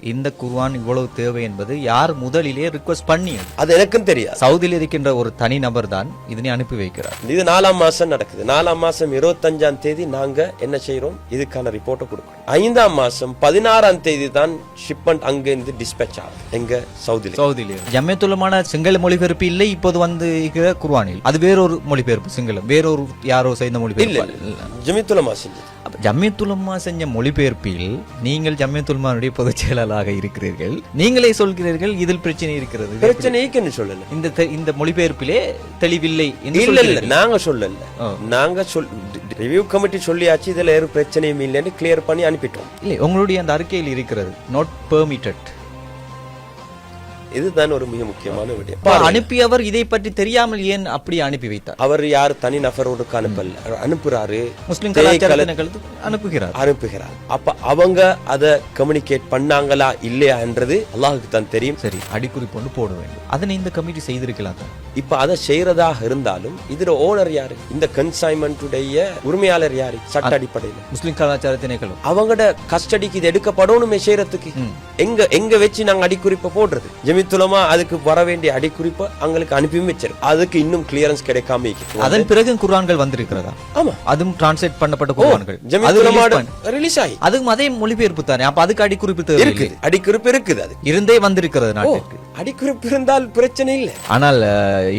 இந்த குர்ஆன் இவ்வளவு தேவை என்பது யார் முதலிலே ரிக்வஸ்ட் பண்ணியது? அது எனக்கும் தெரியாது. சவுதியில் இருக்கின்ற ஒரு தனி நபர் தான் இதனை அனுப்பி வைக்கிறார். இது நாலாம் மாசம் நடக்குது. நாலாம் மாசம் இருபத்தஞ்சாம் தேதி நாங்க என்ன செய்யறோம் இதுக்கான ரிப்போர்ட்டை கொடுக்கிறோம். ஐந்தாம் மாசம் பதினாறாம் தேதி தான் ஷிப்மெண்ட் அங்கிருந்து டிஸ்பேச் ஆகும் எங்க? சவுதியில. சவுதியிலே. ஜம்மியத்துலமான சிங்கள மொழிபெயர்ப்பு இல்லை இப்போது வந்து குர்ஆனில். அது வேறொரு மொழிபெயர்ப்பு சிங்களம். வேறொரு யாரோ செய்த மொழிபெயர்ப்பு. இல்ல ஜமித்துலமா செஞ்சது. அப்ப ஜம்மியத்துலமா செஞ்ச மொழிபெயர்ப்பில் நீங்கள் ஜம்மியத்துலமானுடைய பொதுச் செயலாளராக இருக்கிறீர்கள். நீங்களே சொல்கிறீர்கள் இதில் பிரச்சனை இருக்கிறது. பிரச்சனை சொல்லல. இந்த தெ- இந்த மொழிபெயர்ப்பிலே தெளிவில்லை இல்ல இல்ல. நாங்க சொல்லல. நாங்க சொல் ரிவ்யூ கமிட்டி சொல்லியாச்சு இதுல ஒரு பிரச்சனையும் இல்லைன்னு கிளியர் பண்ணி குறிப்பிட்டோம். இல்லை உங்களுடைய அந்த அறிக்கையில் இருக்கிறது நாட் பெர்மிட்டட் இதுதான் ஒரு மிக முக்கியமான விடயம். அனுப்பியவர் இதை பற்றி தெரியாமல் ஏன் அப்படி அனுப்பி வைத்தார்? அவர் யார் தனி நபரோடுக்கு அனுப்பல அனுப்புறாரு? முஸ்லிம் அனுப்புகிறார். அனுப்புகிறார். அப்ப அவங்க அத கம்யூனிகேட் பண்ணாங்களா இல்லையா என்றது அல்லாஹுக்கு தான் தெரியும். சரி அடிக்குறிப்பு ஒன்று போட வேண்டும். அதனை இந்த கமிட்டி செய்திருக்கலாம் இப்ப அதை செய்யறதாக இருந்தாலும் இதுல ஓனர் யாரு? இந்த கன்சைன்மெண்ட் உடைய உரிமையாளர் யாரு? சட்ட அடிப்படையில். முஸ்லிம் கலாச்சார திணைக்களம் அவங்களோட கஸ்டடிக்கு இது எடுக்கப்படணுமே செய்யறதுக்கு. எங்க எங்க வச்சு நாங்க அடிக்குறிப்பை போடுறது? ஜெமித்துலமா அதுக்கு வர வேண்டிய அடிக்குறிப்பை அவங்களுக்கு அனுப்பியும் வச்சிருக்கு அதுக்கு இன்னும் கிளியரன்ஸ் கிடைக்காம. அதன் பிறகு குர்ஆன்கள் வந்திருக்கிறதா? ஆமா. அதுவும் டிரான்ஸ்லேட் பண்ணப்பட்ட பண்ண- ரிலீஸ் ஆகி அதுவும் அதே மொழிபெயர்ப்பு தானே அப்ப அதுக்கு அடிக்குறிப்பு தேவை இருக்குது அடிக்குறிப்பு இருக்குது அது. இருந்தே வந்திருக்கிறது நாட்டிற்கு அடிக்குறிப்பு இருந்தால் பிரச்சனை இல்லை. ஆனால்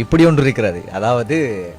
இப்படி ஒன்று இருக்கிறது. அதாவது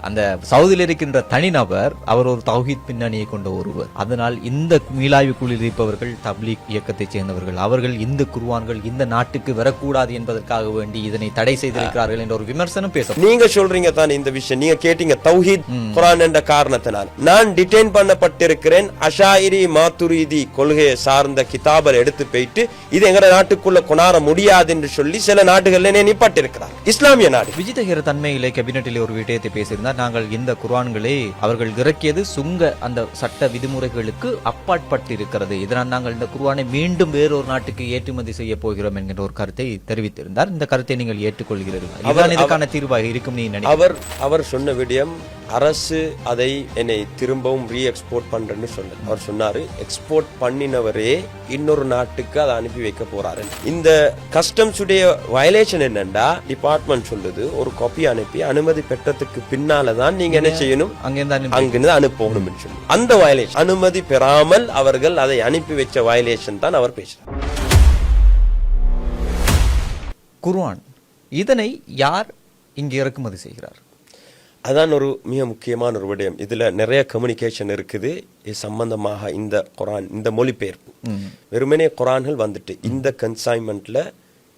அந்த சவுதியில் இருக்கின்ற தனிநபர் அவர் ஒரு தௌஹீத் பின்னணியை கொண்ட ஒருவர். அதனால் இந்த மீளாய்வு குழுவில் இருப்பவர்கள் தப்லீக் இயக்கத்தைச் சேர்ந்தவர்கள். அவர்கள் இந்த குர்ஆன்கள் இந்த நாட்டுக்கு வரக்கூடாது என்பதற்காக வேண்டி இதனை தடை செய்திருக்கிறார்கள் என்ற ஒரு விமர்சனம் பேச நீங்க சொல்றீங்க தான் இந்த விஷயம். நீங்க கேட்டீங்க தௌஹீத் குரான் என்ற காரணத்தினால். நான் டிடெயின் பண்ணப்பட்டிருக்கிறேன். அஷாயிரி மாத்துரீதி கொள்கையை சார்ந்த கிதாபல் எடுத்து போயிட்டு இது எங்க நாட்டுக்குள்ள கொண்டாட முடியாது என்று சொல்லி சில நாடுகள்ல நிப்பாட்டிருக்கிறார் இஸ்லாமிய நாடு. விஜிதகிர தன்மையிலே கேபினட்டிலே ஒரு விடயத்தை பேசியிருந்தார். நாங்கள் இந்த குர்ஆன்களை அவர்கள் இறக்கியது சுங்க அந்த சட்ட விதிமுறைகளுக்கு அப்பாற்பட்டு இருக்கிறது இதனால் நாங்கள் இந்த குர்ஆனை மீண்டும் வேறொரு நாட்டுக்கு ஏற்றுமதி செய்ய போகிறோம் என்கின்ற ஒரு கருத்தை தெரிவித்திருந்தார். இந்த கருத்தை நீங்கள் ஏற்றுக்கொள்கிறீர்கள்? இதுதான் இதுக்கான தீர்வாக இருக்கும் நீ அவர் அவர் சொன்ன விடயம் அரசு அதை என்னை திரும்பவும் ரீ எக்ஸ்போர்ட் பண்றேன்னு சொன்னார் அவர் சொன்னாரு எக்ஸ்போர்ட் பண்ணினவரே இன்னொரு நாட்டுக்கு அதை அனுப்பி வைக்க போறாரு. இந்த கஸ்டம்ஸ் உடைய வயலேஷன் என்னண்டா? டிபார்ட்மெண்ட் சொல்லுது ஒரு காப்பி அனுப்பி அனுமதி பெற்றதுக்கு பின்னால தான் நீங்க என்ன செய்யணும்? அங்கிருந்து அனுப்பி- அங்கிருந்து அனுப்பணும் சொல்லி. அந்த வயலேஷன் அனுமதி பெறாமல் அவர்கள் அதை அனுப்பி வச்ச வயலேஷன் தான் அவர் பேசுறார். குர்ஆன். இதனை யார் இங்கு இறக்குமதி செய்கிறார்? அதான் ஒரு மிக முக்கியமான ஒரு விடயம். இதுல நிறைய கம்யூனிகேஷன் இருக்குது. இது சம்பந்தமாக இந்த குரான் இந்த மொழிபெயர்ப்பு. வெறுமனே குரான்கள் வந்துட்டு இந்த கன்சைன்மெண்ட்ல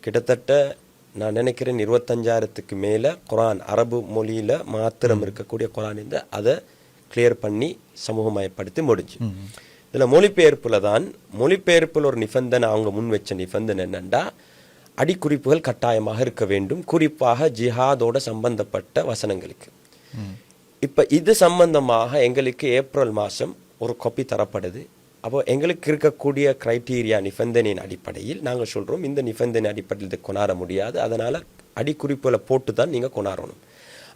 கிட்டத்தட்ட நான் நினைக்கிறேன் இருபத்தஞ்சாயிரத்துக்கு மேல குரான் அரபு மொழியில மாத்திரம் இருக்கக்கூடிய குரான் இந்த அதை கிளியர் பண்ணி சமூகமயப்படுத்தி முடிஞ்சு. இதுல மொழிபெயர்ப்புல தான் மொழிபெயர்ப்புல ஒரு நிபந்தனை அவங்க முன் வச்ச நிபந்தனை என்னன்னா அடிக்குறிப்புகள் கட்டாயமாக இருக்க வேண்டும். குறிப்பாக ஜிஹாதோட சம்பந்தப்பட்ட வசனங்களுக்கு. இப்ப இது சம்பந்தமாக எங்களுக்கு ஏப்ரல் மாசம் ஒரு காப்பி தரப்படுது. அப்போ எங்களுக்கு இருக்கக்கூடிய கிரைட்டீரியா நிபந்தனையின் அடிப்படையில் நாங்க சொல்றோம் இந்த நிபந்தனை அடிப்படையில் இதை கொண்டாட முடியாது. அதனால அடிக்குறிப்புகளை போட்டு தான் நீங்க கொண்டாடணும்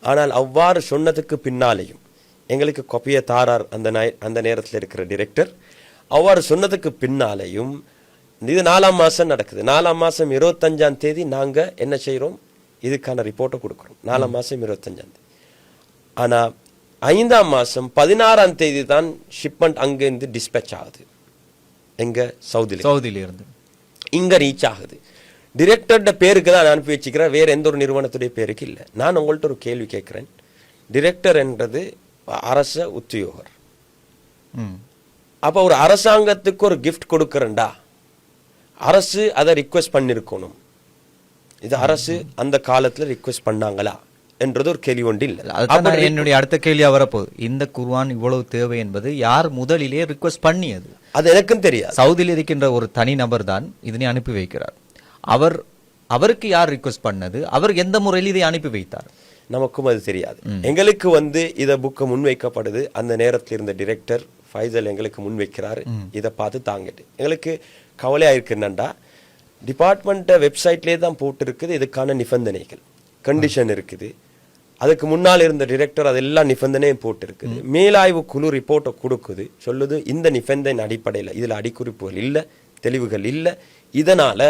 ஆனால் அவ்வாறு சொன்னதுக்கு பின்னாலேயும் எங்களுக்கு கொப்பியை தாரார் அந்த நை- அந்த நேரத்தில் இருக்கிற டிரெக்டர் அவ்வாறு சொன்னதுக்கு பின்னாலேயும் இது நாலாம் மாசம் நடக்குது. நாலாம் மாசம் இருபத்தஞ்சாம் தேதி நாங்க என்ன செய்றோம்? இதுக்கான ரிப்போர்ட்டை கொடுக்குறோம். நாலாம் மாசம் இருபத்தஞ்சாம் தேதி. ஆனா ஐந்தாம் மாசம் பதினாறாம் தேதி தான் ஷிப்மெண்ட் அங்கிருந்து டிஸ்பேச் ஆகுது. எங்க? சவுதியில. சவுதியில இருந்து இங்க ரீச் ஆகுது. டிரெக்டர்ட பேருக்கு தான் நான் அனுப்பி வச்சுக்கிறேன் வேற எந்த ஒரு நிறுவனத்துடைய பேருக்கு இல்லை. நான் உங்கள்ட்ட ஒரு கேள்வி கேட்கிறேன். டிரெக்டர் என்றது அரச உத்தியோகர். ம். அப்ப ஒரு அரசாங்கத்துக்கு ஒரு கிஃப்ட் கொடுக்கறேன்டா. அரசு அதை ரிக்வெஸ்ட் பண்ணிருக்கணும். இது அரசு அந்த காலத்துல ரிக்வெஸ்ட் பண்ணாங்களா? என்றது ஒரு கேள்வி ஒன்று இல்லை அதுதான் என்னுடைய அடுத்த கேள்வியா வரப்போகுது இந்த குர்ஆன் இவ்வளவு தேவை என்பது யார் முதலிலே ரிக்வஸ்ட் பண்ணியது? அது எனக்கும் தெரியாது. சவுதியில் இருக்கின்ற ஒரு தனி நபர் தான் இதனை அனுப்பி வைக்கிறார். அவர் அவருக்கு யார் ரிக்வஸ்ட் பண்ணது? அவர் எந்த முறையில் இதை அனுப்பி வைத்தார்? நமக்கும் அது தெரியாது. எங்களுக்கு வந்து இத புக்கு முன்வைக்கப்படுது அந்த நேரத்தில் இருந்த டிரெக்டர் ஃபைசல் எங்களுக்கு முன்வைக்கிறாரு இதை பார்த்து தாங்கிட்டு. எங்களுக்கு கவலையா இருக்கு என்னண்டா? டிபார்ட்மெண்ட் வெப்சைட்லேயே தான் போட்டு இருக்குது இதுக்கான நிபந்தனைகள். கண்டிஷன் இருக்குது. அதுக்கு முன்னால் இருந்த டிரெக்டர் அதெல்லாம் நிபந்தனையும் போட்டு இருக்குது மேலாய்வு குழு ரிப்போர்ட்டை கொடுக்குது. சொல்லுது இந்த நிபந்தனை அடிப்படையில் இதுல அடிக்குறிப்புகள் இல்ல தெளிவுகள் இல்ல. இதனால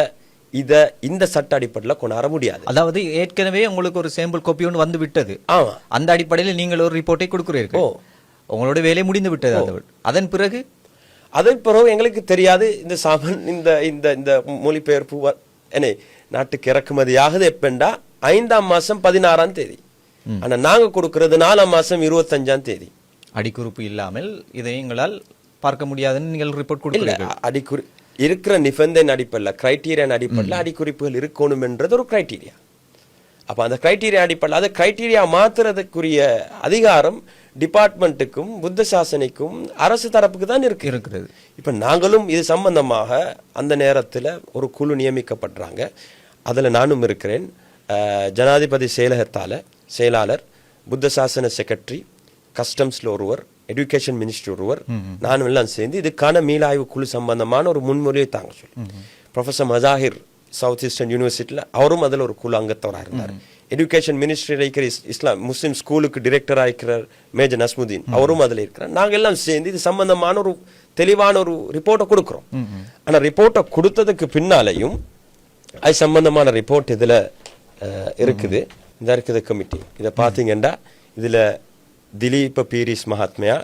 இத இந்த சட்ட அடிப்படையில் கொண்டாட முடியாது. அதாவது ஏற்கனவே உங்களுக்கு ஒரு சேம்பிள் காப்பி ஒன்று வந்து விட்டது. ஆமா. அந்த அடிப்படையில் நீங்கள் ஒரு ரிப்போர்ட்டை கொடுக்கிறீர்கள். ஓ. உங்களோட வேலை முடிந்து விட்டது அதன் பிறகு? அதன் பிறகு எங்களுக்கு தெரியாது. இந்த சாமன் இந்த இந்த இந்த மொழிபெயர்ப்பு என்ன நாட்டுக்கு இறக்குமதி ஆகுது எப்பண்டா? ஐந்தாம் மாசம் பதினாறாம் தேதி. ஆனா நாங்க கொடுக்கிறது நாலாம் மாசம் இருபத்தஞ்சாம் தேதி. அடிக்குறிப்பு இல்லாமல் இதை எங்களால் பார்க்க முடியாதுன்னு நீங்கள் ரிப்போர்ட் கொடுக்கிறீர்கள். அடிக்குறி இருக்கிற நிபந்தனை அடிப்படையில் கிரைட்டீரியன் அடிப்படையில் அடிக்குறிப்புகள் இருக்கணும்ன்றது ஒரு கிரைட்டீரியா அப்ப அந்த கிரைட்டீரியா அடிப்படையில் அது கிரைட்டீரியா மாத்துறதுக்குரிய அதிகாரம் டிபார்ட்மெண்ட்டுக்கும் புத்த சாசனைக்கும் அரசு தரப்புக்கு தான் இருக்கு. இருக்கிறது இப்ப நாங்களும் இது சம்பந்தமாக அந்த நேரத்துல ஒரு குழு நியமிக்கப்படுறாங்க. அதுல நானும் இருக்கிறேன். ஜனாதிபதி செயலகத்தால செயலாளர் புத்த சாசன செக்ரட்டரி கஸ்டம்ஸ்ல ஒருவர் எஜுகேஷன் மினிஸ்டர் ஒருவர் நானும் எல்லாம் சேர்ந்து இதுக்கான மீளாய்வு குழு சம்பந்தமான ஒரு முன்மொழியை தாங்க சொல்லி. ப்ரொஃபசர் மஜாஹிர் சவுத் ஈஸ்டர்ன் யூனிவர்சிட்டியில் அவரும் அதில் ஒரு குழு அங்கத்தவராக இருந்தார். எஜுகேஷன் மினிஸ்ட்ரி இருக்கிற இஸ்- இஸ்லாம் முஸ்லிம் ஸ்கூலுக்கு டிரெக்டராக இருக்கிற மேஜர் நஸ்முதீன். அவரும் அதில் இருக்கிறார். நாங்கள் எல்லாம் சேர்ந்து இது சம்பந்தமான ஒரு தெளிவான ஒரு ரிப்போர்ட்டை கொடுக்குறோம். ஆனா ரிப்போர்ட்டை கொடுத்ததுக்கு பின்னாலையும் அது சம்பந்தமான ரிப்போர்ட் இதுல இருக்குது. இந்த இருக்குது கமிட்டி இதை பார்த்தீங்கன்னா இதுல திலீப பீரிஸ் மகாத்மையா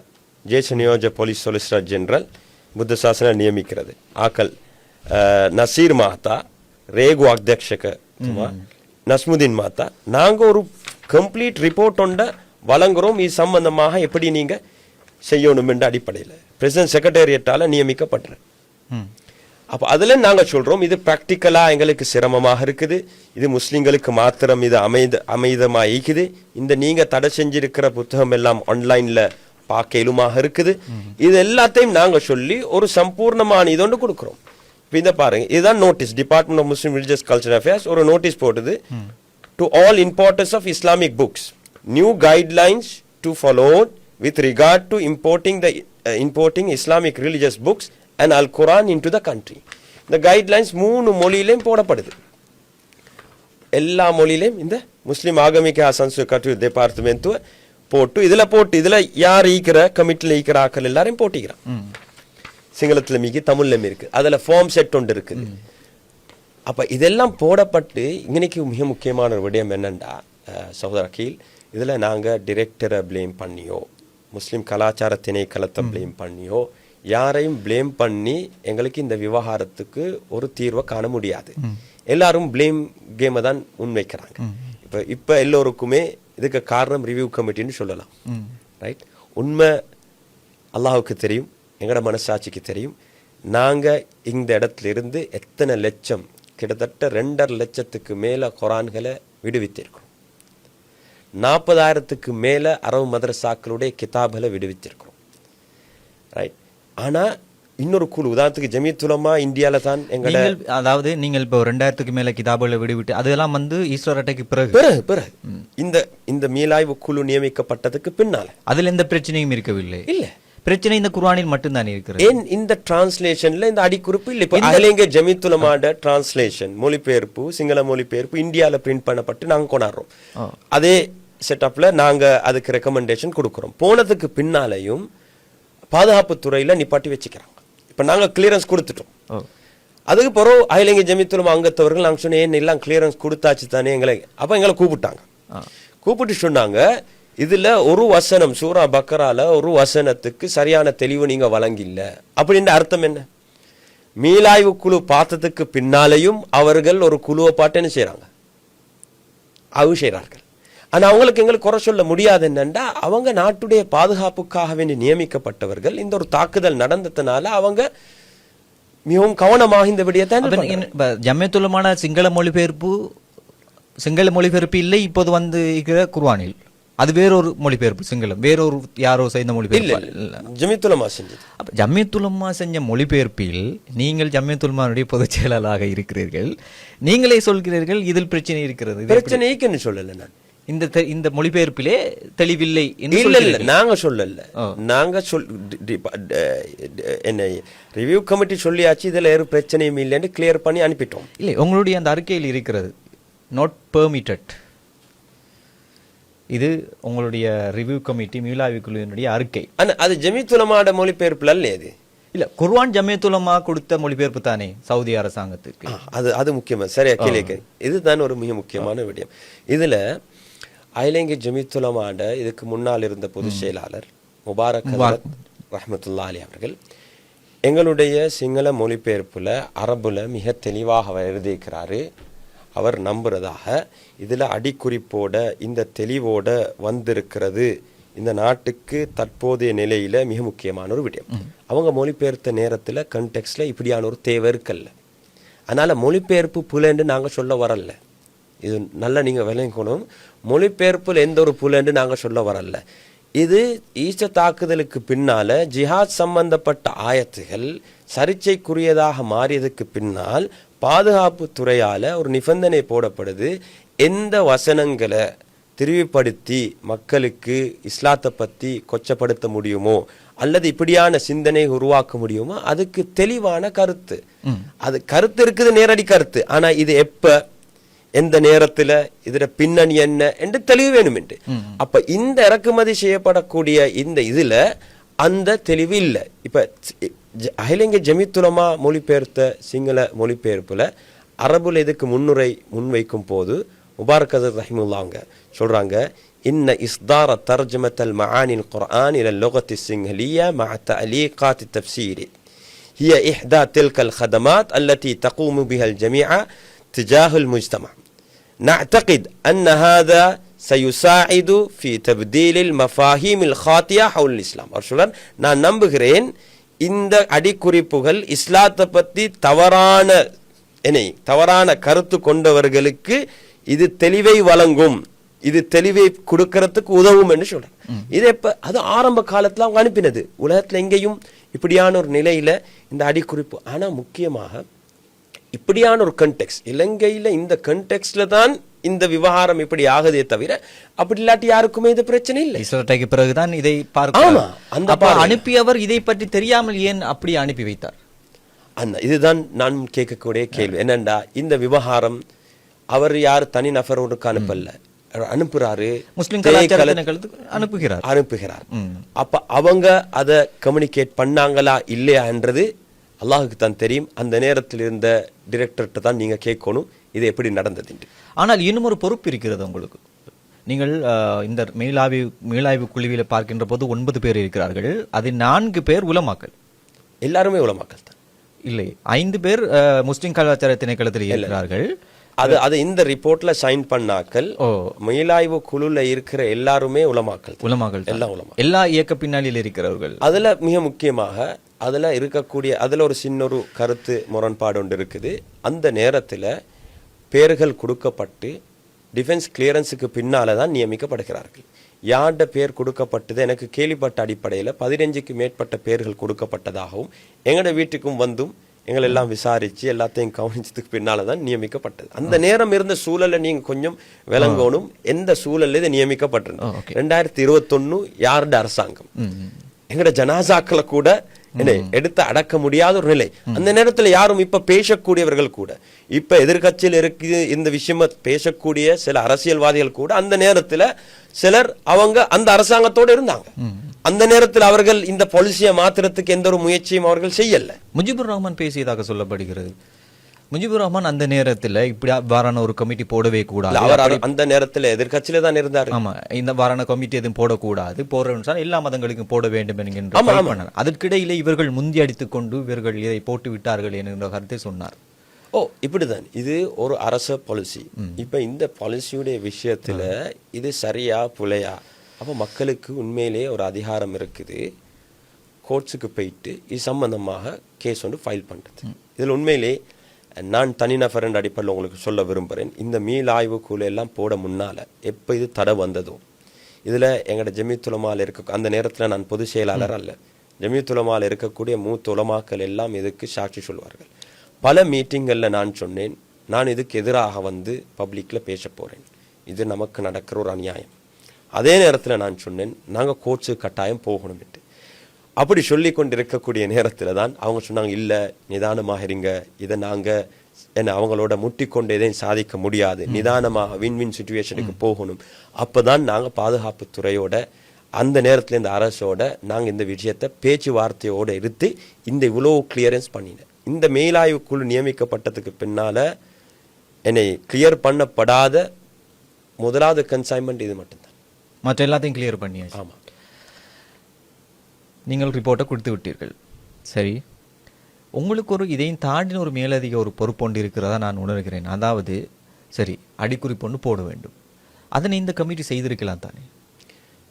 ஜேச நியோஜ போலீஸ் சொலிசிட்டர் ஜெனரல் புத்த சாசன நியமிக்கிறது. அஹ், நசீர் மாத்தா ரேகு அத்தியக்ஷக நஸ்முதீன் மாத்தா. நாங்க ஒரு கம்ப்ளீட் ரிப்போர்ட் ஒண்ட வழங்குறோம். இது சம்பந்தமாக எப்படி நீங்க செய்யணும் என்ற அடிப்படையில் பிரசிடன்ட் செக்ரட்டேரியட்டால நியமிக்கப்பட்டது ம். அப்ப அதுல நாங்க சொல்றோம் இது பிராக்டிக்கலா எங்களுக்கு சிரமமாக இருக்குது. இது முஸ்லிம்களுக்கு மாத்திரம் இது அமைத அமைதமா இருக்குது இந்த நீங்க தடை செஞ்சிருக்கிற புத்தகம் எல்லாம் ஆன்லைன்ல பார்க்க இயலுமாக இருக்குது. இது எல்லாத்தையும் நாங்க சொல்லி ஒரு சம்பூர்ணமான இதொண்டு கொடுக்கிறோம். இப்ப இந்த பாருங்க இதுதான் notice department of Muslim religious culture affairs ஒரு நோட்டீஸ் போடுது to all importance of Islamic books new guidelines to follow with regard to importing the uh, importing Islamic religious books and Al Quran into the country. இந்த guidelines மூணு மொழியிலையும் போடப்படுது. எல்லா மொழியிலையும் இந்த முஸ்லிம் ஆகமிக Sanskrit culture department போட்டு இதுல போட்டு இதுல யார் ஈக்கிற கமிட்டில ஈக்கிற ஆக்கள் எல்லாரையும் போட்டிக்கிறான். சிங்களத்துல மிகி தமிழ்ல இருக்கு அதுல ஃபார்ம் செட் ஒன்று இருக்குது. அப்ப இதெல்லாம் போடப்பட்டு இன்னைக்கு மிக முக்கியமான ஒரு விடயம் என்னண்டா? அஹ், சகோதர கீழ் இதுல நாங்க டிரெக்டரை ப்ளேம் பண்ணியோ? முஸ்லிம் கலாச்சார திணைக்களத்தை ப்ளேம் பண்ணியோ? யாரையும் ப்ளேம் பண்ணி எங்களுக்கு இந்த விவகாரத்துக்கு ஒரு தீர்வை காண முடியாது. எல்லாரும் ப்ளேம் கேமை தான் முன்வைக்கிறாங்க. இப்ப இப்ப எல்லோருக்குமே இதுக்கு காரணம் ரிவ்யூ கமிட்டின்னு சொல்லலாம். ரைட் உண்மை அல்லாஹ்வுக்கு தெரியும் எங்கட மனசாட்சிக்கு தெரியும். நாங்க இந்த இடத்துல இருந்து எத்தனை லட்சம் கிட்டத்தட்ட ரெண்டரை லட்சத்துக்கு மேல குரான்களை விடுவித்திருக்கிறோம். நாற்பதாயிரத்துக்கு மேல அரபு மதரசாக்களுடைய கிதாப்களை விடுவித்திருக்கிறோம். ரைட் ஆனா இன்னொரு குழு உதாரணத்துக்கு ஜமியத்துலமா இந்தியால தான் நீங்கள் அதாவது நீங்கள் இப்போ ரெண்டாயிரத்துக்கு மேல கிதாபுகளை விடுவிட்டு அதெல்லாம் வந்து ஈஸ்வர அட்டைக்கு பிறகு. பிறகு பிறகு. இந்த இந்த மீளாய்வு குழு நியமிக்கப்பட்டதுக்கு பின்னால. அதில் எந்த பிரச்சனையும் இருக்கவில்லை. இல்ல. பிரச்சனை இந்த குர்ஆனில் மட்டும்தான் இருக்கிறது. ஏன் இந்த டிரான்ஸ்லேஷன்ல இந்த அடிக்குறிப்பு இல்ல? இப்ப அகிலேங்க ஜமித்துலமாட டிரான்ஸ்லேஷன் மொழிபெயர்ப்பு சிங்கள மொழிபெயர்ப்பு இந்தியால பிரிண்ட் பண்ணப்பட்டு நாங்க கொண்டாடுறோம். அதே செட்டப்ல நாங்க அதுக்கு ரெக்கமெண்டேஷன் கொடுக்கிறோம். போனதுக்கு பின்னாலையும் பாதுகாப்பு துறையில நிப்பாட்டி வச்சுக்கிறாங்க. இப்ப நாங்க கிளியரன்ஸ் கொடுத்துட்டோம். ஓ அதுக்கு பிறகு அகிலேங்க ஜமித்துலம் அங்கத்தவர்கள் நாங்க சொன்னேன் ஏன் எல்லாம் கிளியரன்ஸ் கொடுத்தாச்சு தானே? எங்களை அப்ப எங்களை கூப்பிட்டாங்க. கூப்பிட்டு சொன்னாங்க இதுல ஒரு வசனம் சூரா பக்கரால ஒரு வசனத்துக்கு சரியான தெளிவு நீங்க வழங்கில்ல. அப்படின்ற அர்த்தம் என்ன? மீளாய்வு குழு பார்த்ததுக்கு பின்னாலேயும் அவர்கள் ஒரு குழுவை பாட்டு என்ன செய்றாங்க. அவங்க செய்றார்கள். ஆனா அவங்களுக்கு எங்களுக்கு குறை சொல்ல முடியாது என்னன்னா அவங்க நாட்டுடைய பாதுகாப்புக்காக வேண்டி நியமிக்கப்பட்டவர்கள். இந்த ஒரு தாக்குதல் நடந்ததுனால அவங்க மிகவும் கவனமாக இந்த விடயத்தை ஜம்மியத்துலமான சிங்கள மொழிபெயர்ப்பு சிங்கள மொழிபெயர்ப்பு இல்லை இப்போது வந்து இருக்கிற குர்ஆனில். அது வேறொரு மொழிபெயர்ப்பு சிங்களம். வேறொரு யாரோ செய்த மொழிபெயர்ப்பு. இல்ல ஜமித்துலமா செஞ்சது. அப்ப ஜம்மியத்துலமா செஞ்ச மொழிபெயர்ப்பில் நீங்கள் ஜம்மியத்துலமானுடைய பொதுச் செயலாளராக இருக்கிறீர்கள். நீங்களே சொல்கிறீர்கள் இதில் பிரச்சனை இருக்கிறது. பிரச்சனைக்குன்னு சொல்லல நான்? இந்த இந்த மொழிபெயர்ப்பிலே தெளிவில்லை இல்ல இல்ல. நாங்க சொல்லல. நாங்க சொல் என்ன ரிவ்யூ கமிட்டி சொல்லியாச்சு இதுல ஒரு பிரச்சனையும் இல்லைன்னு கிளியர் பண்ணி அனுப்பிட்டோம். இல்லை உங்களுடைய அந்த அறிக்கையில் இருக்கிறது நாட் பெர்மிட்டட் இது உங்களுடைய ரிவ்யூ கமிட்டி மீளாய்வு குழுவினுடைய அறிக்கை. ஆனா அது ஜமித்துலமாட மொழிபெயர்ப்புல அல்ல அது இல்ல குர்ஆன் ஜமியத்துலமா கொடுத்த மொழிபெயர்ப்பு தானே சவுதி அரசாங்கத்துக்கு? அது அது முக்கியமா? சரியா கேள்வி இதுதான் ஒரு மிக முக்கியமான விடயம். இதுல அயலங்கி ஜமித்துலமாண்ட இதுக்கு முன்னால் இருந்த பொதுச் செயலாளர் முபாரக் ஹசரத் ரஹ்மத்துல்லா அலி அவர்கள் எங்களுடைய சிங்கள மொழிபெயர்ப்புல அரபுல மிக தெளிவாக எழுதியிருக்கிறாரு. அவர் நம்புறதாக இதுல அடிக்குறிப்போட இந்த தெளிவோட வந்திருக்கிறது. இந்த நாட்டுக்கு தற்போதைய நிலையில மிக முக்கியமான ஒரு விடயம். அவங்க மொழிபெயர்த்த நேரத்துல கண்டெக்ஸ்ட்ல இப்படியான ஒரு தேவை இருக்கல்ல. அதனால மொழிபெயர்ப்பு புலன்னு நாங்க சொல்ல வரல இது நல்லா நீங்க விளங்கணும். மொழிபெயர்ப்புல எந்த ஒரு புலன்னு நாங்க சொல்ல வரல. இது ஈஸ்ட தாக்குதலுக்கு பின்னால ஜிஹாத் சம்பந்தப்பட்ட ஆயத்துகள் சர்ச்சைக்குரியதாக மாறியதுக்கு பின்னால் பாதுகாப்பு துறையால ஒரு நிபந்தனை போடப்படுது. எந்த வசனங்களை திரிவுபடுத்தி மக்களுக்கு இஸ்லாத்தை பத்தி கொச்சப்படுத்த முடியுமோ அல்லது இப்படியான சிந்தனை உருவாக்க முடியுமோ அதுக்கு தெளிவான கருத்து. அது கருத்து இருக்குது நேரடி கருத்து. ஆனா இது எப்ப எந்த நேரத்தில் இதில் பின்னணி என்ன என்று தெளிவு வேணுமென்று. அப்போ இந்த இறக்குமதி செய்யப்படக்கூடிய இந்த இதில் அந்த தெளிவு இல்லை. இப்போ அகிலங்க ஜமித்துலமா மொழிபெயர்த்த சிங்கள மொழிபெயர்ப்பில் அரபுல இதுக்கு முன்னுரை முன்வைக்கும் போது முபாரக் அசர் ரஹிமுல்லாங்க சொல்கிறாங்க இன்ன இஸ்தார தர்ஜமத்தல் மஹானின் குர்ஆன் இல லோகத்தி சிங்கலியா மஹத்த அலி காத்தி தப்சீரி ஹிய இஹ்தா தில்கல் ஹதமாத் அல்லத்தி தகூமு பிஹல் ஜமியா تجاه المجتمع نعتقد أن هذا سيساعد في تبديل المفاهيم الخاطئة حول الإسلام அவர் சொல்றார் நான் நம்புகிறேன் இந்த அடிக்குறிப்புகள் இஸ்லாத்தை பத்தி தவறான என்னை தவறான கருத்து கொண்டவர்களுக்கு இது தெளிவை வழங்கும் இது தெளிவை கொடுக்கறதுக்கு உதவும் என்று சொல்றேன் இது எப்ப அது ஆரம்ப காலத்துல அவங்க அனுப்பினது உலகத்துல எங்கேயும் இப்படியான ஒரு நிலையில இந்த அடிக்குறிப்பு ஆனா முக்கியமாக இப்படியான ஒரு கண்டெக்ஸ் இலங்கையில இந்த கண்டெக்ஸ்ல தான் இந்த விவகாரம் இப்படி ஆகுதே தவிர அப்படி இல்லாட்டி யாருக்குமே இது பிரச்சனை இல்லை. இஸ்ரேலுக்கு பிறகுதான் இதை ஆமா, பார்க்க அந்த. அனுப்பியவர் இதை பற்றி தெரியாமல் ஏன் அப்படி அனுப்பி வைத்தார்? அந்த இதுதான் நான் கேட்கக்கூடிய கேள்வி. என்னண்டா இந்த விவகாரம் அவர் யார் தனி நபரோடுக்கு அனுப்பல? அனுப்புறாரு முஸ்லிம் அனுப்புகிறார். அனுப்புகிறார். அப்ப அவங்க அதை கம்யூனிகேட் பண்ணாங்களா இல்லையான்றது அல்லாஹுக்கு தான் தெரியும். அந்த நேரத்தில் இருந்த டிரெக்டர்கிட்ட தான் நீங்க கேட்கணும். இது எப்படி நடந்தது ஆனால் இன்னும் ஒரு பொறுப்பு இருக்கிறது உங்களுக்கு. நீங்கள் இந்த மீளாய்வு மீளாய்வு குழுவில பார்க்கின்ற போது ஒன்பது பேர் இருக்கிறார்கள். அதில் நான்கு பேர் உலமாக்கல் எல்லாருமே உலமாக்கல் தான். இல்லை ஐந்து பேர் முஸ்லிம் கலாச்சார திணைக்களத்தில் இருக்கிறார்கள். அது அது இந்த ரிப்போர்ட்ல சைன் பண்ணாக்கள் மீளாய்வு குழுல இருக்கிற எல்லாருமே. உலமாக்கள் தான். எல்லாம் உலமா எல்லா இயக்க பின்னாளில் இருக்கிறவர்கள். அதுல மிக முக்கியமாக அதுல இருக்கக்கூடிய அதுல ஒரு சின்ன ஒரு கருத்து முரண்பாடு ஒன்று இருக்குது. அந்த நேரத்துல பேர்கள் கொடுக்கப்பட்டு டிஃபென்ஸ் கிளியரன்ஸுக்கு பின்னால தான் நியமிக்கப்படுகிறார்கள். யார்ட பேர் கொடுக்கப்பட்டது? எனக்கு கேள்விப்பட்ட அடிப்படையில பதினஞ்சுக்கு மேற்பட்ட பேர்கள் கொடுக்கப்பட்டதாகவும் எங்களோட வீட்டுக்கும் வந்தும் எங்களை எல்லாம் விசாரிச்சு எல்லாத்தையும் கவனிச்சதுக்கு பின்னால தான் நியமிக்கப்பட்டது. அந்த நேரம் இருந்த சூழலை நீங்க கொஞ்சம் விளங்கணும். எந்த சூழல்ல இது நியமிக்கப்பட்டிருந்தது? ரெண்டாயிரத்தி இருபத்தொன்னு யாருடைய அரசாங்கம்? எங்கட ஜனாசாக்களை கூட என்ன எடுத்து அடக்க முடியாத ஒரு நிலை. அந்த நேரத்துல யாரும் இப்ப பேசக்கூடியவர்கள் கூட இப்ப எதிர்க்கட்சியில் இருக்கு இந்த விஷயமா பேசக்கூடிய சில அரசியல்வாதிகள் கூட அந்த நேரத்துல சிலர் அவங்க அந்த அரசாங்கத்தோட இருந்தாங்க. அந்த நேரத்தில் அவர்கள் இந்த பாலிசியை மாத்துறதுக்கு எந்த ஒரு முயற்சியும் அவர்கள் செய்யல. முஜிபுர் ரஹ்மான் பேசியதாக சொல்லப்படுகிறது. முஜிபுர் ரஹ்மான் அந்த நேரத்துல இப்படி வாரான ஒரு கமிட்டி போடவே கூடாது. அவர் அந்த நேரத்துல எதிர்க்கட்சியில தான் இருந்தார். ஆமா இந்த வாரான கமிட்டி எதுவும் போடக்கூடாது. போடுறோம்னு எல்லா மதங்களுக்கும் போட வேண்டும் என்கின்ற அதற்கிடையிலே இவர்கள் முந்தி அடித்துக் கொண்டு இவர்கள் இதை போட்டு விட்டார்கள் என்கின்ற கருத்தை சொன்னார். ஓ இப்படிதான். இது ஒரு அரச பாலிசி இப்ப இந்த பாலிசியுடைய விஷயத்துல இது சரியா புலையா? அப்ப மக்களுக்கு உண்மையிலேயே ஒரு அதிகாரம் இருக்குது. கோர்ட்ஸுக்கு போயிட்டு இது சம்பந்தமாக கேஸ் ஒன்று ஃபைல் பண்றது. இதுல உண்மையிலே நான் தனிநபர் என்ற அடிப்படையில் உங்களுக்கு சொல்ல விரும்புகிறேன். இந்த மீள் ஆய்வு போட முன்னால் எப்போ இது தடை வந்ததோ இதில் எங்களோட ஜெமித்துலமாவில் இருக்க அந்த நேரத்தில் நான் பொதுச் செயலாளர் அல்ல. ஜெமித்துலமாவில் இருக்கக்கூடிய மூத்த உலமாக்கள் எல்லாம் இதுக்கு சாட்சி சொல்வார்கள். பல மீட்டிங்களில் நான் சொன்னேன் நான் இதுக்கு எதிராக வந்து பப்ளிக்கில் பேச போகிறேன் இது நமக்கு நடக்கிற ஒரு அநியாயம். அதே நேரத்தில் நான் சொன்னேன் நாங்கள் கோச்சு கட்டாயம் போகணும்ட்டு அப்படி சொல்லி கொண்டிருக்கக்கூடிய நேரத்துல தான் அவங்க சொன்னாங்க இல்ல நிதானமாக இருங்க. இதை நாங்க என்ன அவங்களோட முட்டிக்கொண்டு எதையும் சாதிக்க முடியாது. நிதானமாக வின் வின் சுச்சுவேஷனுக்கு போகணும். அப்பதான் நாங்க பாதுகாப்பு துறையோட அந்த நேரத்துல இந்த அரசோட நாங்க இந்த விஷயத்தை பேச்சுவார்த்தையோட எடுத்து இந்த இவ்வளோ கிளியரன்ஸ் பண்ணினேன். இந்த மேலாய்வு குழு நியமிக்கப்பட்டதுக்கு பின்னால என்னை கிளியர் பண்ணப்படாத முதலாவது கன்சைன்மெண்ட் இது மட்டும்தான். மற்ற எல்லாத்தையும் கிளியர் பண்ணியாச்சு. ஆமா. நீங்கள் ரிப்போர்ட்டை கொடுத்து விட்டீர்கள். சரி. உங்களுக்கு ஒரு இதையும் தாண்டின ஒரு மேலதிக ஒரு பொறுப்பொண்டு இருக்கிறதா நான் உணர்கிறேன். அதாவது சரி அடிக்குறிப்பு ஒன்று போட வேண்டும். அதனை இந்த கமிட்டி செய்திருக்கலாம் தானே?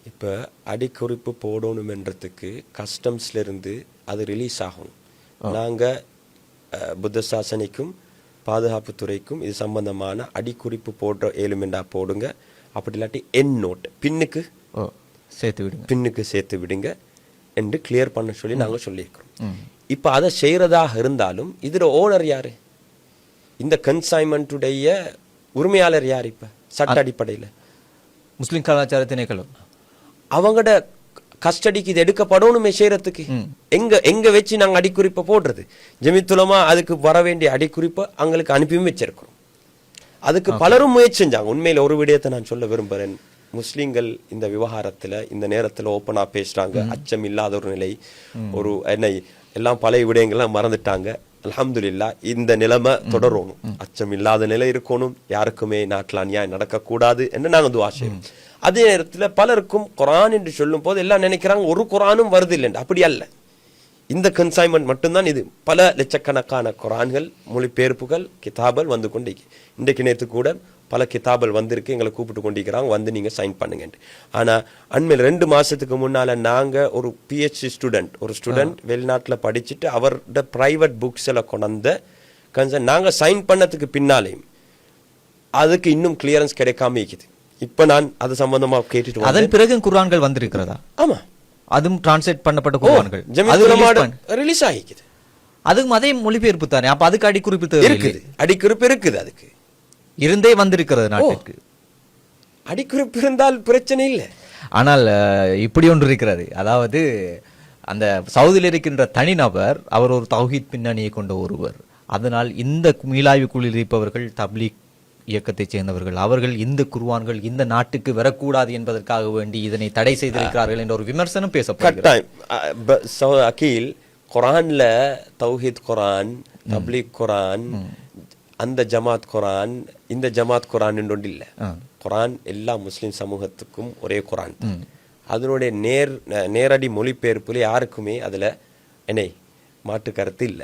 இப்ப அடிக்குறிப்பு போடணுமென்றதுக்கு கஸ்டம்ஸ்ல இருந்து அது ரிலீஸ் ஆகணும். நாங்க அஹ், புத்த சாசனைக்கும் பாதுகாப்பு துறைக்கும் இது சம்பந்தமான அடிக்குறிப்பு போடுற ஏழுமெண்டா போடுங்க. அப்படி இல்லாட்டி என் நோட் பின்னுக்கு சேர்த்து விடுங்க. பின்னுக்கு சேர்த்து விடுங்க. என்று கிளியர் பண்ண சொல்லி நாங்க சொல்லியிருக்கிறோம். இப்ப அதை செய்யறதாக இருந்தாலும் இதுல ஓனர் யாரு? இந்த கன்சைன்மெண்ட்டுடைய உரிமையாளர் யார் இப்ப? சட்ட அடிப்படையில. முஸ்லிம் கலாச்சார திணைக்களம். அவங்களோட கஸ்டடிக்கு இது எடுக்கப்படணுமே செய்யறதுக்கு எங்க எங்க வச்சு நாங்க அடிக்குறிப்பை போடுறது? ஜெமித்துலமா அதுக்கு வர வேண்டிய அடிக்குறிப்பை அவங்களுக்கு அனுப்பியும் வச்சிருக்கிறோம். அதுக்கு பலரும் முயற்சி செஞ்சாங்க. உண்மையில ஒரு விடயத்தை நான் சொல்ல விரும்புறேன். முஸ்லிம்கள் இந்த விவகாரத்துல இந்த நேரத்துல ஓப்பனா பேசுறாங்க. அச்சம் இல்லாத ஒரு நிலை. ஒரு என்ன எல்லாம் பழைய விடயங்கள்லாம் மறந்துட்டாங்க. அல்ஹம்துலில்லா இந்த நிலைமை தொடரணும். அச்சம் இல்லாத நிலை இருக்கணும். யாருக்குமே நாட்டில் அநியாயம் நடக்கக்கூடாது என்று நாங்க துவா செய்வோம் அதே நேரத்துல பலருக்கும் குரான் என்று சொல்லும் போது எல்லாம் நினைக்கிறாங்க ஒரு குரானும் வருது இல்லைன்னு. அப்படி அல்ல. இந்த கன்சைன்மெண்ட் மட்டும்தான் இது. பல லட்சக்கணக்கான குரான்கள் மொழிபெயர்ப்புகள் கிதாபல் வந்து கொண்டு இன்றைக்கு நேற்று கூட பல கிதாபல் வந்திருக்கு எங்களை கூப்பிட்டு கொண்டிருக்கிறாங்க வந்து நீங்க சைன் பண்ணுங்கன்ட்டு. ஆனா அண்மையில் ரெண்டு மாசத்துக்கு முன்னால நாங்க ஒரு பிஹெச்டி ஸ்டூடெண்ட் ஒரு ஸ்டூடெண்ட் வெளிநாட்டுல படிச்சுட்டு அவரோட பிரைவேட் புக்ஸ் எல்லாம் கொண்டாந்த கன்சர்ன் நாங்க சைன் பண்ணதுக்கு பின்னாலேயும் அதுக்கு இன்னும் கிளியரன்ஸ் கிடைக்காம இருக்குது. இப்ப நான் அது சம்பந்தமா கேட்டுட்டு. அதன் பிறகு குர்ஆன்கள் வந்திருக்கிறதா? ஆமா. அதுவும் டிரான்ஸ்லேட் பண்ணப்பட்ட பண்ண- ரிலீஸ் ஆகிக்குது. அதுக்கும் அதே மொழிபெயர்ப்பு தானே அப்ப அதுக்கு அடிக்குறிப்பு இருக்குது. அடிக்குறிப்பு இருக்குது அதுக்கு. இருந்தே வந்திருக்கிறது நாட்டிற்கு அடிக்குறிப்பு இருந்தால் பிரச்சனை இல்லை. ஆனால் இப்படி ஒன்று இருக்கிறது. அதாவது அந்த சவுதியில் இருக்கின்ற தனிநபர் அவர் ஒரு தௌஹீத் பின்னணியை கொண்ட ஒருவர். அதனால் இந்த மீளாய்வு குழுவில் இருப்பவர்கள் தப்லீக் இயக்கத்தைச் சேர்ந்தவர்கள். அவர்கள் இந்த குர்ஆன்கள் இந்த நாட்டுக்கு வரக்கூடாது என்பதற்காக வேண்டி இதனை தடை செய்திருக்கிறார்கள் என்ற ஒரு விமர்சனம் பேசப்படுகிறது. கட்டாயம். அ- ப- சோ- அகீல் குரான்ல தௌஹீத் குரான் தப்லீக் குரான் அந்த ஜமாத் குரான் இந்த ஜமாத் குரான் ஒன்று இல்ல குரான் எல்லா முஸ்லிம் சமூகத்துக்கும் ஒரே குரான் தான். அதனுடைய நேர் நேரடி மொழிபெயர்ப்புல யாருக்குமே அதுல என்னை மாற்று கருத்து இல்ல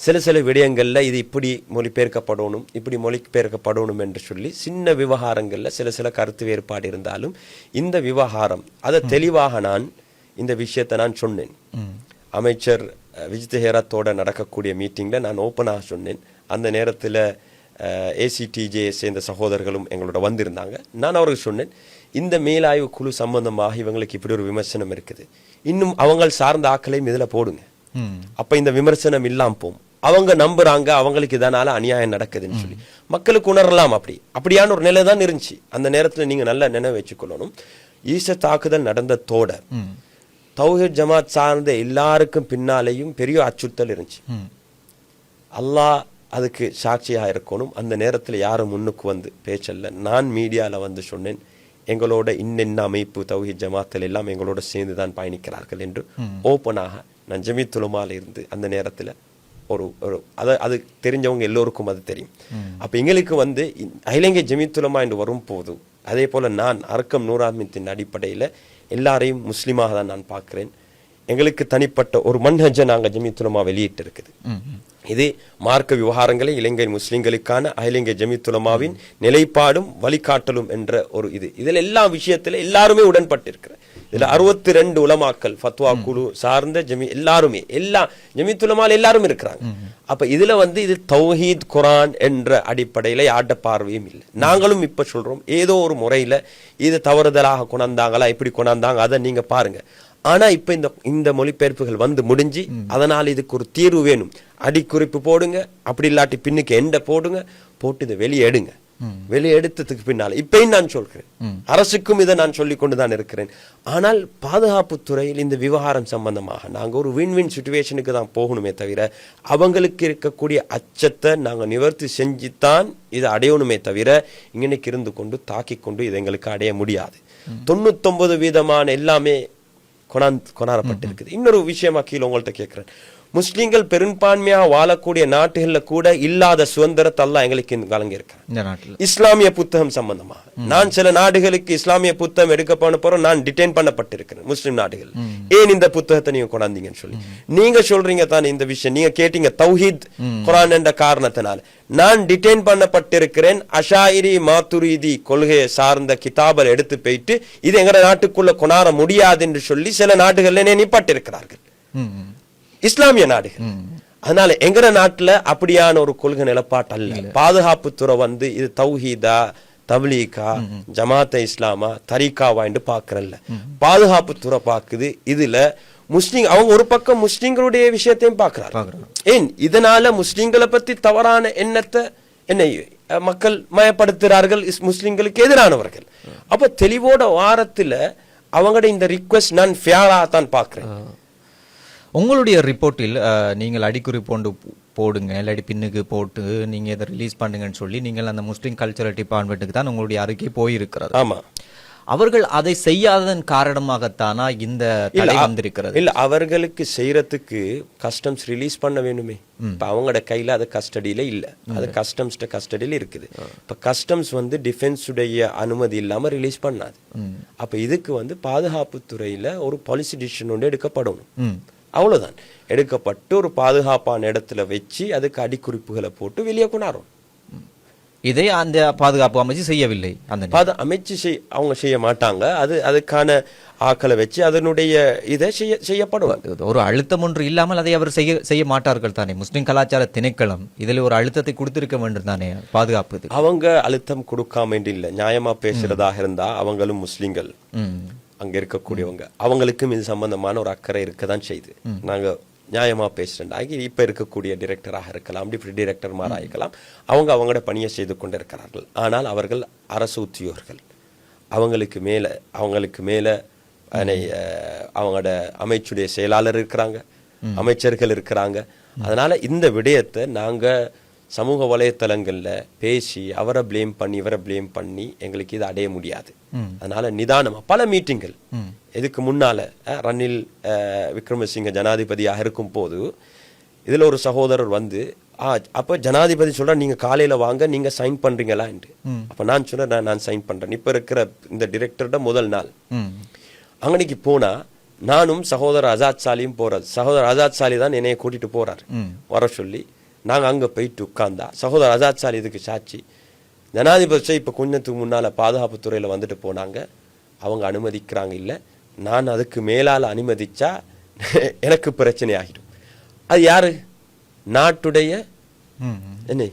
சில சில விடயங்கள்ல இது இப்படி மொழிபெயர்க்கப்படணும் இப்படி மொழிபெயர்க்கப்படணும் என்று சொல்லி சின்ன விவகாரங்கள்ல சில சில கருத்து வேறுபாடு இருந்தாலும் இந்த விவகாரம் அதை தெளிவாக நான் இந்த விஷயத்தை நான் சொன்னேன் அமைச்சர் விஜித் ஹேரத்தோட நடக்கக்கூடிய மீட்டிங்ல நான் ஓப்பனாக சொன்னேன் அந்த நேரத்துல ஏசிடிஜே சேர்ந்த சகோதரர்களும் எங்களோட வந்திருந்தாங்க. நான் அவருக்கு சொன்னேன் இந்த மேலாய்வு குழு சம்பந்தமாக இவங்களுக்கு இப்படி ஒரு விமர்சனம் இருக்குது. இன்னும் அவங்க சார்ந்த ஆக்களையும் இதுல போடுங்க. அப்ப இந்த விமர்சனம் இல்லாம போகும். அவங்க நம்புறாங்க அவங்களுக்கு இதனால அநியாயம் நடக்குதுன்னு சொல்லி. மக்களுக்கு உணரலாம் அப்படி. அப்படியான ஒரு நிலை தான் இருந்துச்சு. அந்த நேரத்துல நீங்க நல்ல நினைவு வச்சுக்கொள்ளணும் ஈச தாக்குதல் நடந்ததோட தௌஹீத் ஜமாத் சார்ந்த எல்லாருக்கும் பின்னாலேயும் பெரிய அச்சுறுத்தல் இருந்துச்சு. அல்லாஹ் அதுக்கு சாட்சியா இருக்கணும். அந்த நேரத்துல யாரும் முன்னுக்கு வந்து பேச்சல்ல? நான் மீடியால வந்து சொன்னேன் எங்களோட இன்னென்ன அமைப்பு தௌஹீத் ஜமாத்தில் எல்லாம் எங்களோட சேர்ந்து தான் பயணிக்கிறார்கள் என்று. ஓப்பனாக நான் ஜமீத்துலமால இருந்து அந்த நேரத்துல ஒரு ஒரு அதை அது தெரிஞ்சவங்க எல்லோருக்கும் அது தெரியும். அப்ப எங்களுக்கு வந்து அகிலங்கை ஜமீத்துலமா என்று வரும் போது அதே போல நான் அர்க்கம் நூறாமித்தின் அடிப்படையில எல்லாரையும் முஸ்லிமாக தான் நான் பார்க்கிறேன். எங்களுக்கு தனிப்பட்ட ஒரு மன்ஹஜ நாங்க ஜமீத்துலமா வெளியிட்டு இருக்குது. இது மார்க்க விவகாரங்களை இலங்கை முஸ்லிம்களுக்கான அகிலங்கை ஜமித்துலமாவின் நிலைப்பாடும் வழிகாட்டலும் என்ற ஒரு இது. இதுல எல்லா விஷயத்தில் எல்லாருமே உடன்பட்டிருக்கிற இதில் அறுபத்தி ரெண்டு உலமாக்கள் ஃபத்வா குழு சார்ந்த ஜமி எல்லாருமே எல்லா ஜமித்துலமால் எல்லாரும் இருக்கிறாங்க. அப்ப இதுல வந்து இது தௌஹீத் குரான் என்ற அடிப்படையில ஆட்ட பார்வையும் இல்லை. நாங்களும் இப்ப சொல்றோம் ஏதோ ஒரு முறையில இது தவறுதலாக கொண்டாந்தாங்களா இப்படி கொண்டாந்தாங்க அதை நீங்க பாருங்க. ஆனா இப்ப இந்த இந்த மொழிபெயர்ப்புகள் வந்து முடிஞ்சு அதனால இதுக்கு ஒரு தீர்வு வேணும். அடிக்குறிப்பு போடுங்க அப்படி இல்லாட்டி பின்னுக்கு எண்ட போடுங்க போட்டு இதை வெளியே எடுங்க. வெளியே எடுத்ததுக்கு பின்னால இப்பயும் நான் சொல்கிறேன். அரசுக்கும் இதை நான் சொல்லிக் கொண்டுதான் இருக்கிறேன். ஆனால் பாதுகாப்பு துறையில் இந்த விவகாரம் சம்பந்தமாக நாங்க ஒரு வின் வின் சுச்சுவேஷனுக்கு தான் போகணுமே தவிர அவங்களுக்கு இருக்கக்கூடிய அச்சத்தை நாங்க நிவர்த்தி செஞ்சுத்தான் இதை அடையணுமே தவிர இங்கனைக்கு இருந்து கொண்டு தாக்கிக் கொண்டு இதை எங்களுக்கு அடைய முடியாது. தொண்ணூத்தொன்பது வீதமான எல்லாமே கொணாந் கொணாரப்பட்டிருக்குது. இன்னொரு விஷயமா கீழே உங்கள்ட்ட கேட்கிறேன். முஸ்லிம்கள் பெரும்பான்மையா வாழக்கூடிய நாட்டுகள்ல கூட இல்லாத சுதந்திரத்தை எங்களுக்கு இந்த நாட்டில். இஸ்லாமிய புத்தகம் சம்பந்தமா நான் சில நாடுகளுக்கு இஸ்லாமிய புத்தகம் எடுக்க போன போறோம். நான் டிடைன் பண்ணப்பட்டிருக்கிறேன் முஸ்லிம் நாடுகள். ஏன் இந்த புத்தகத்தை நீங்க கொண்டாந்தீங்கன்னு சொல்லி. நீங்க சொல்றீங்க தானே இந்த விஷயம். நீங்க கேட்டீங்க தௌஹீத் குரான் என்ற காரணத்தினால. நான் டிடைன் பண்ணப்பட்டிருக்கிறேன். அஷாயிரி மாத்துரீதி கொள்கையை சார்ந்த கிதாபல் எடுத்து போயிட்டு இது எங்க நாட்டுக்குள்ள கொண்டாட முடியாது என்று சொல்லி சில நாடுகள்ல ம். இஸ்லாமிய நாடுகள் அதனால எங்கட நாட்டுல அப்படியான ஒரு கொள்கை நிலப்பாட்டு அல்ல பாதுகாப்புத்துறை வந்து இது தௌஹீதா தப்லீகா ஜமாத்த இஸ்லாமா தரீகாவா என்று பாக்குறல்ல. பாதுகாப்புத்துறை பாக்குது. இதுல முஸ்லிம் அவங்க ஒரு பக்கம் முஸ்லிம்களுடைய விஷயத்தையும் பார்க்கறாங்க. ஏன்? இதனால முஸ்லிம்களை பத்தி தவறான எண்ணத்தை என்னை மக்கள் மயப்படுத்துகிறார்கள் முஸ்லிம்களுக்கு எதிரானவர்கள். அப்ப தெளிவோட வாரத்துல அவங்களோட இந்த ரிக்வெஸ்ட் நான் ஃபேரா தான் பாக்குறேன். உங்களுடைய ரிப்போர்ட்டில் நீங்கள் அடிக்குறி போண்டு போடுங்க இல்லாட்டி பின்னுக்கு போட்டு நீங்க இதை ரிலீஸ் பண்ணுங்கன்னு சொல்லி நீங்கள் அந்த முஸ்லிம் கல்ச்சரல் டிபார்ட்மெண்ட்டுக்கு தான் உங்களுடைய அறிக்கை போயிருக்கிறது. ஆமா. அவர்கள் அதை செய்யாததன் காரணமாகத்தானா இந்த வந்திருக்கிறது? இல்ல அவர்களுக்கு செய்யறதுக்கு கஸ்டம்ஸ் ரிலீஸ் பண்ண வேணுமே. இப்ப அவங்களோட கையில அது கஸ்டடியில இல்ல. அது கஸ்டம்ஸ் கஸ்டடியில இருக்குது. இப்ப கஸ்டம்ஸ் வந்து டிஃபென்ஸ் உடைய அனுமதி இல்லாம ரிலீஸ் பண்ணாது. அப்ப இதுக்கு வந்து பாதுகாப்பு துறையில ஒரு பாலிசி டிசிஷன் ஒன்று எடுக்கப்படணும். ம். அவ்வளவுதான். எடுக்கப்பட்டு ஒரு பாதுகாப்பான இடத்துல வச்சு அதுக்கு அடிக்குறிப்புகளை போட்டு வெளியே கொண்டாடுறோம் இதை அந்த பாதுகாப்பு அமைச்சு செய்யவில்லை அந்த. பாத அமைச்சு செய் அவங்க செய்ய மாட்டாங்க. அது அதுக்கான ஆக்களை வச்சு அதனுடைய இதை செய்ய செய்யப்படும் ஒரு அழுத்தம் ஒன்று இல்லாமல் அதை அவர் செய்ய செய்ய மாட்டார்கள் தானே. முஸ்லிம் கலாச்சார திணைக்களம் இதில் ஒரு அழுத்தத்தை கொடுத்திருக்க வேண்டும் தானே பாதுகாப்பு. அவங்க அழுத்தம் கொடுக்காம இல்ல நியாயமா பேசுறதாக இருந்தா அவங்களும் முஸ்லிம்கள். அங்க இருக்கக்கூடியவங்க. அவங்களுக்கும் இது சம்பந்தமான ஒரு அக்கறை இருக்கதான் செய்யுது நாங்க நியாயமா பேசுறேன் இப்ப இருக்கக்கூடிய டிரெக்டராக இருக்கலாம் டிப்டி டிரெக்டர் இருக்கலாம். அவங்க அவங்களோட பணியை செய்து கொண்டிருக்கிறார்கள். ஆனால் அவர்கள் அரசு உத்தியோகர்கள். அவங்களுக்கு மேல அவங்களுக்கு மேல அவங்களோட அமைச்சுடைய செயலாளர் இருக்கிறாங்க அமைச்சர்கள் இருக்கிறாங்க. அதனால இந்த விடயத்தை நாங்க சமூக வலைத்தளங்கள்ல பேசி அவரை ப்ளேம் பண்ணி இவரை ப்ளேம் பண்ணி எங்களுக்கு இது அடைய முடியாது. அதனால நிதானமா பல மீட்டிங்கள் இதுக்கு முன்னால ரணில் விக்ரமசிங்க ஜனாதிபதியாக இருக்கும் போது இதுல ஒரு சகோதரர் வந்து ஆ அப்ப ஜனாதிபதி சொல்ற நீங்க காலையில வாங்க நீங்க சைன் பண்றீங்களா? என்று. அப்ப நான் சொன்னேன் "நான் நான் சைன் பண்றேன். இப்ப இருக்கிற இந்த டிரெக்டரோட முதல் நாள். அங்கனைக்கு போனா நானும் சகோதரர் ஆசாத் சாலியும் போறாரு சகோதரர் ஆசாத் சாலி தான் என்னைய கூட்டிட்டு போறாரு. வர சொல்லி நாங்க அங்க போயிட்டு உட்கார்ந்தா. சகோதரர் ஆசாத் சாலி இதுக்கு சாட்சி. ஜனாதிபதி இப்ப கொஞ்சத்துக்கு முன்னால பாதுகாப்பு துறையில வந்துட்டு போனாங்க. அவங்க அனுமதிக்கிறாங்க இல்ல. நான் அதுக்கு மேலால அனுமதிச்சா எனக்கு பிரச்சனை ஆகிடும். அது யாரு? நாட்டுடைய என்ன?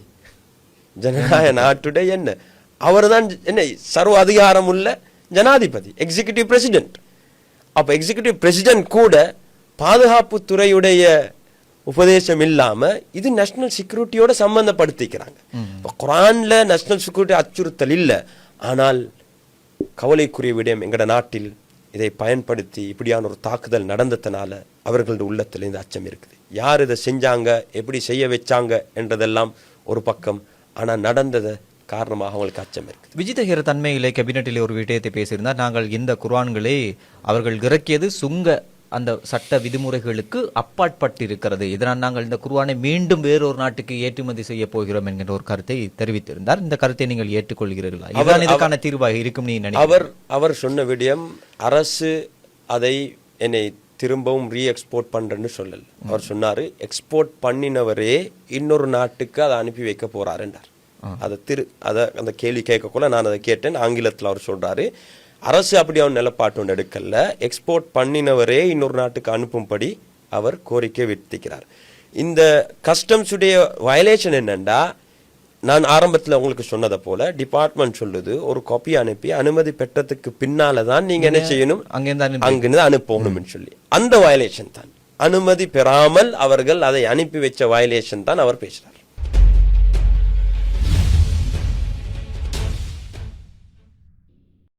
ஜனநாயக நாட்டுடைய என்ன? அவர்தான் என்ன சர்வ அதிகாரம் உள்ள ஜனாதிபதி எக்ஸிகியூட்டிவ் பிரசிடென்ட் அப்ப எக்ஸிகியூட்டிவ் பிரசிடென்ட் கூட பாதுகாப்பு துறையுடைய உபதேசம் இல்லாம இது நேஷனல் செக்யூரிட்டியோட சம்பந்தப்படுத்திக்கிறாங்க. இப்ப குரான்ல நேஷனல் செக்யூரிட்டி அச்சுறுத்தல் இல்ல. ஆனால் கவலைக்குரிய விடயம் எங்கட நாட்டில் இதை பயன்படுத்தி இப்படியான ஒரு தாக்குதல் நடந்ததுனால அவர்களது உள்ளத்துல இந்த அச்சம் இருக்குது. யார் இதை செஞ்சாங்க? எப்படி செய்ய வச்சாங்க? என்றதெல்லாம் ஒரு பக்கம். ஆனா நடந்தது காரணமாக அவங்களுக்கு அச்சம் இருக்கு விஜிதஹிர தன்மையிலே கேபினட்டிலே ஒரு விடயத்தை பேசியிருந்தார். நாங்கள் இந்த குர்ஆன்களை அவர்கள் இறக்கியது சுங்க அந்த சட்ட விதிமுறைகளுக்கு அப்பாற்பட்டிருக்கிறது. இதனால் நாங்கள் இந்த குர்ஆனை மீண்டும் வேறொரு நாட்டுக்கு ஏற்றுமதி செய்ய போகிறோம் என்கிற ஒரு கருத்தை தெரிவித்திருந்தார். இந்த கருத்தை நீங்கள் ஏற்றுக்கொள்கிறீர்களா? இதுதான் இதுக்கான தீர்வாக இருக்கும் நீ அவர் அவர் சொன்ன விடயம் அரசு அதை என்னை திரும்பவும் ரீ எக்ஸ்போர்ட் பண்றேன்னு சொல்லல. அவர் சொன்னாரு எக்ஸ்போர்ட் பண்ணினவரே இன்னொரு நாட்டுக்கு அதை அனுப்பி வைக்க போறாருன்றார். அதை திரு அதை அந்த கேள்வி கேட்கக்குள்ள நான் அதை கேட்டேன். ஆங்கிலத்தில் அவர் சொல்றாரு அரசு அப்படி அவன் நிலப்பாட்டு ஒன்று எடுக்கல. எக்ஸ்போர்ட் பண்ணினவரே இன்னொரு நாட்டுக்கு அனுப்பும்படி அவர் கோரிக்கை விடுத்திக்கிறார் இந்த கஸ்டம்ஸ் உடைய வயலேஷன் என்னண்டா? நான் ஆரம்பத்துல உங்களுக்கு சொன்னதை போல டிபார்ட்மெண்ட் சொல்லுது ஒரு காப்பி அனுப்பி அனுமதி பெற்றதுக்கு பின்னால தான் நீங்க என்ன செய்யணும்? அங்கிருந்து அனுப்பி- அங்கிருந்து அனுப்பணும்னு சொல்லி. அந்த வயலேஷன் தான். அனுமதி பெறாமல் அவர்கள் அதை அனுப்பி வச்ச வயலேஷன் தான் அவர் பேசுறார்.